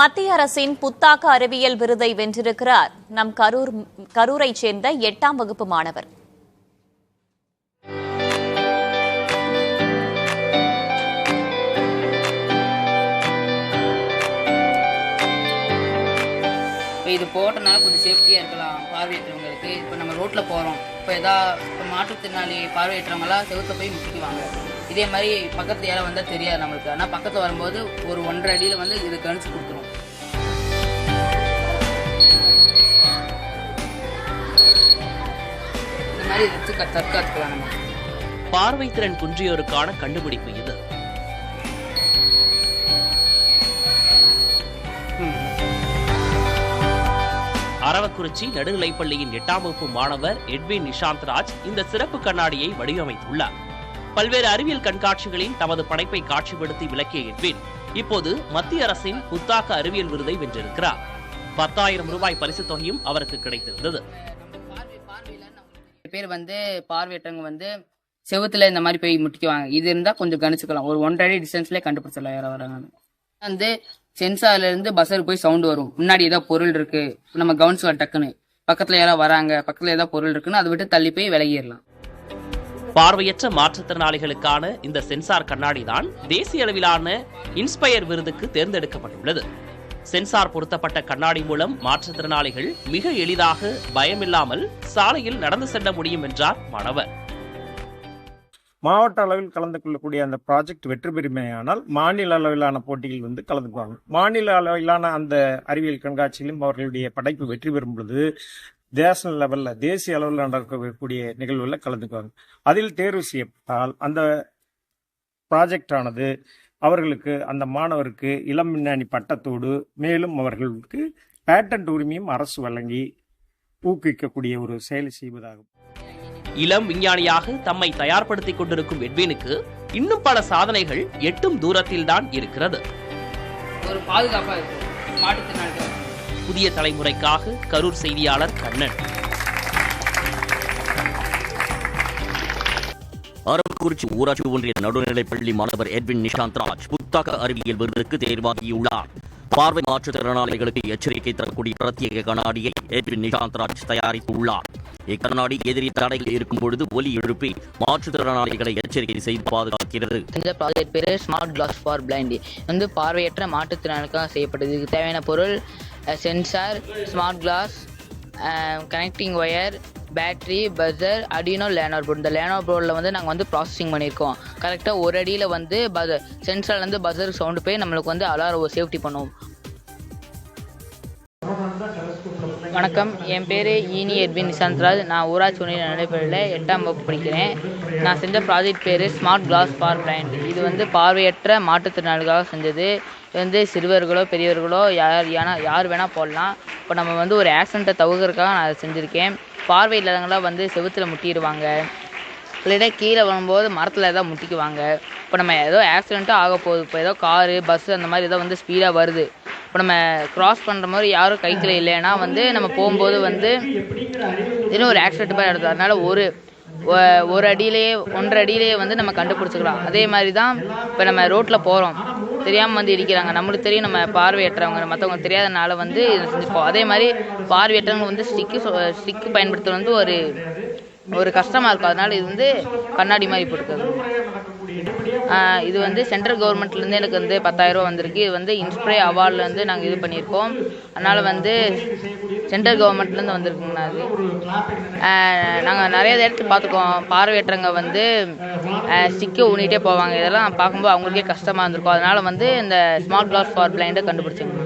மத்திய அரசின் புத்தாக்க அறிவியல் விருதை வென்றிருக்கிறார். நம் கரூர் கரூரைச் சேர்ந்த எட்டாம் வகுப்பு மாணவர். இப்போ இது போட்டனால கொஞ்சம் சேஃப்டியாக இருக்கலாம் பார்வையற்றவங்களுக்கு. இப்போ நம்ம ரோட்டில் போகிறோம் இப்போ எதா இப்போ மாற்றுத்திறனாளி பார்வையற்றவங்களாம் செவுத்த போய் முட்டிக்குவாங்க. இதே மாதிரி பக்கத்து யாரும் வந்தால் தெரியாது நம்மளுக்கு. ஆனால் பக்கத்தில் வரும்போது ஒரு ஒன்றரை அடியில் வந்து இது கணிச்சு கொடுத்துரும். இந்த மாதிரி வச்சு தற்காத்துக்கலாம் நம்ம. பார்வைத்திறன் குன்றியோருக்கான கண்டுபிடிப்பு இது. அரவக்குறிச்சி நடுநிலைப்பள்ளியின் எட்டாம் வகுப்பு மாணவர் எட்வின் நிஷாந்த் ராஜ் இந்த சிறப்பு கண்ணாடியை வடிவமைத்துள்ளார். பல்வேறு அறிவியல் கண்காட்சிகளில் தமது படைப்பை காட்சிப்படுத்தி விளக்கிய எட்வின் இப்போது மத்திய அரசின் புத்தாக்க அறிவியல் விருதை வென்றிருக்கிறார். பத்தாயிரம் ரூபாய் பரிசுத் தொகையும் அவருக்கு கிடைத்திருந்தது. பேர் வந்து பார்வையற்றவங்க வந்து செவத்துல இந்த மாதிரி போய் முட்டிக்குவாங்க. இது இருந்தா கொஞ்சம் கணிச்சுக்கலாம். ஒரு ஒன்றரை அடி டிஸ்டன்ஸ்லேயே கண்டுபிடிச்சிடலாம் யாரோ வராங்க. வந்து சென்சார்ல இருந்து பஸ்ஸர் போய் சவுண்ட் வரும். முன்னாடி ஏதோ பொருள் இருக்கு. நம்ம கவனிச்சுக்கலாம் டக்குன்னு. பக்கத்துல யாரோ வராங்க. பக்கத்துல ஏதோ பொருள் இருக்குன்னு அதை விட்டு தள்ளி போய் விலகிடலாம். பார்வையற்ற மாற்றுத்திறனாளிகளுக்கான இந்த சென்சார் கண்ணாடி தான் தேசிய அளவிலான இன்ஸ்பயர் விருதுக்கு தேர்ந்தெடுக்கப்பட்டுள்ளது. சென்சார் பொருத்தப்பட்ட கண்ணாடி மூலம் மாற்றுத்திறனாளிகள் மிக எளிதாக பயமில்லாமல் சாலையில் நடந்து செல்ல முடியும் என்றார் மாணவர். மாவட்ட அளவில் கலந்து கொள்ளக்கூடிய அந்த ப்ராஜெக்ட் வெற்றி பெறுமையானால் மாநில அளவிலான போட்டியில் வந்து கலந்து கொள்வாங்க மாநில அளவிலான அந்த அறிவியல் கண்காட்சியிலும் அவர்களுடைய படைப்பு வெற்றி பெறும் பொழுது தேச லெவல்ல தேசிய அளவில் நடக்கக்கூடிய நிகழ்வுல கலந்துக்குவாங்க. அதில் தேர்வு செய்யப்பட்டால் அந்த ப்ராஜெக்ட் ஆனது அவர்களுக்கு அந்த மாணவருக்கு இளம் விஞ்ஞானி பட்டத்தோடு மேலும் அவர்களுக்கு பேட்டன்ட் உரிமையும் அரசு வழங்கி ஊக்குவிக்கக்கூடிய ஒரு செயலை செய்வதாகும். இளம் விஞ்ஞானியாக தம்மை தயார்படுத்திக் கொண்டிருக்கும் எட்வினுக்கு இன்னும் பல சாதனைகள் எட்டும் தூரத்தில்தான் இருக்கிறது. ஒரு பாதுகாப்பா இருக்கும். மாற்றுத்திறனாளிகள் புதிய தலைமுறைக்காக கரூர் செய்தியாளர் கண்ணன். அரவக்குறிச்சி ஊராட்சி ஒன்றிய நடுநிலைப்பள்ளி மாணவர் எட்வின் நிஷாந்த் ராஜ் புத்தக அறிவியல் விருதுக்கு தேர்வாகியுள்ளார். பார்வை மாற்றுத்திறனாளிகளுக்கு எச்சரிக்கை தரக்கூடிய பிரத்யேக கண்ணாடியை எட்வின் நிஷாந்த் ராஜ் தயாரித்துள்ளார். இக்கண்ணாடி எதிரி தடையில் இருக்கும் பொழுது ஒலி எழுப்பி மாற்றுத்திறனாளிகளை எச்சரிக்கை செய்து பாதுகாக்கிறது. இந்த ப்ராஜெக்ட் பேர் ஸ்மார்ட் கிளாஸ் ஃபார் பிளைண்ட் வந்து பார்வையற்ற மாற்றுத்திறனுக்காக செய்யப்பட்டது. இதுக்கு தேவையான பொருள் sensor smart glass connecting wire battery buzzer Arduino nano board இந்த லேனோ போர்டில் வந்து நாங்கள் வந்து ப்ராசஸிங் பண்ணியிருக்கோம். கரெக்டாக ஒரு அடியில் வந்து பஸர் சென்சார்லேருந்து பஸர் சவுண்டு போய் நம்மளுக்கு வந்து அலாரம் சேஃப்டி பண்ணுவோம். வணக்கம். என் பேர் ஈனி எட்வின் நிசாந்த்ராஜ் நான் ஊராட்சி ஒன்றிய நடைபெறல எட்டாம் வகுப்பு படிக்கிறேன். நான் செஞ்ச ப்ராஜெக்ட் பேர் ஸ்மார்ட் கிளாஸ் ஃபார் பிளைண்ட் இது வந்து பார்வையற்ற மாற்றுத்திறனாளிகளாக செஞ்சது. இது வந்து சிறுவர்களோ பெரியவர்களோ யார் யானா யார் வேணால் போடலாம். இப்போ நம்ம வந்து ஒரு ஆக்சிடெண்ட்டை தவிர்க்கிறதுக்காக நான் அதை செஞ்சுருக்கேன். பார்வை இல்லாதவங்களாம் வந்து செவுத்தில் முட்டிடுவாங்க. இல்லைன்னா கீழே வரும்போது மரத்தில் ஏதாவது முட்டிக்குவாங்க. இப்போ நம்ம ஏதோ ஆக்சிடெண்ட்டாக ஆக போகுது இப்போ ஏதோ காரு பஸ்ஸு அந்த மாதிரி ஏதோ வந்து ஸ்பீடாக வருது. இப்போ நம்ம கிராஸ் பண்ணுற மாதிரி யாரும் கைத்தில் இல்லைன்னா வந்து நம்ம போகும்போது வந்து இன்னும் ஒரு ஆக்சிடென்ட் மாதிரி நடக்குது. அதனால் ஒரு ஒரு அடியிலேயே ஒன்றரை அடியிலேயே வந்து நம்ம கண்டுபிடிச்சிக்கலாம். அதே மாதிரி தான் இப்போ நம்ம ரோட்டில் போகிறோம் தெரியாமல் வந்து இடிக்கிறாங்க. நம்மளுக்கு தெரியும் நம்ம பார்வையற்றவங்க மற்றவங்க தெரியாதனால வந்து இதை செஞ்சுப்போம். அதே மாதிரி பார்வையற்றவங்க வந்து ஸ்டிக்கு ஸ்டிக்கு பயன்படுத்துறது வந்து ஒரு ஒரு கஷ்டமாக இருக்கும். அதனால் இது வந்து கண்ணாடி மாதிரி போட்டுக்கிறது. இது வந்து சென்ட்ரல் கவர்மெண்ட்லேருந்து எனக்கு வந்து பத்தாயிரம் வந்திருக்கு. இது வந்து இன்ஸ்பிரே அவார்ட்லேருந்து நாங்கள் இது பண்ணியிருக்கோம். அதனால் வந்து சென்ட்ரல் கவர்மெண்ட்லேருந்து வந்திருக்குங்கண்ணா அது நாங்கள் நிறைய இடத்துல பார்த்துருக்கோம் பார்வையற்றவங்க வந்து ஸ்டிக்கை ஊனிட்டே போவாங்க. இதெல்லாம் பார்க்கும்போது அவங்களுக்கே கஷ்டமாக இருந்திருக்கும். அதனால் வந்து இந்த ஸ்மார்ட் கிளாஸ் ஃபார் பிளைண்டை கண்டுபிடிச்சோங்க.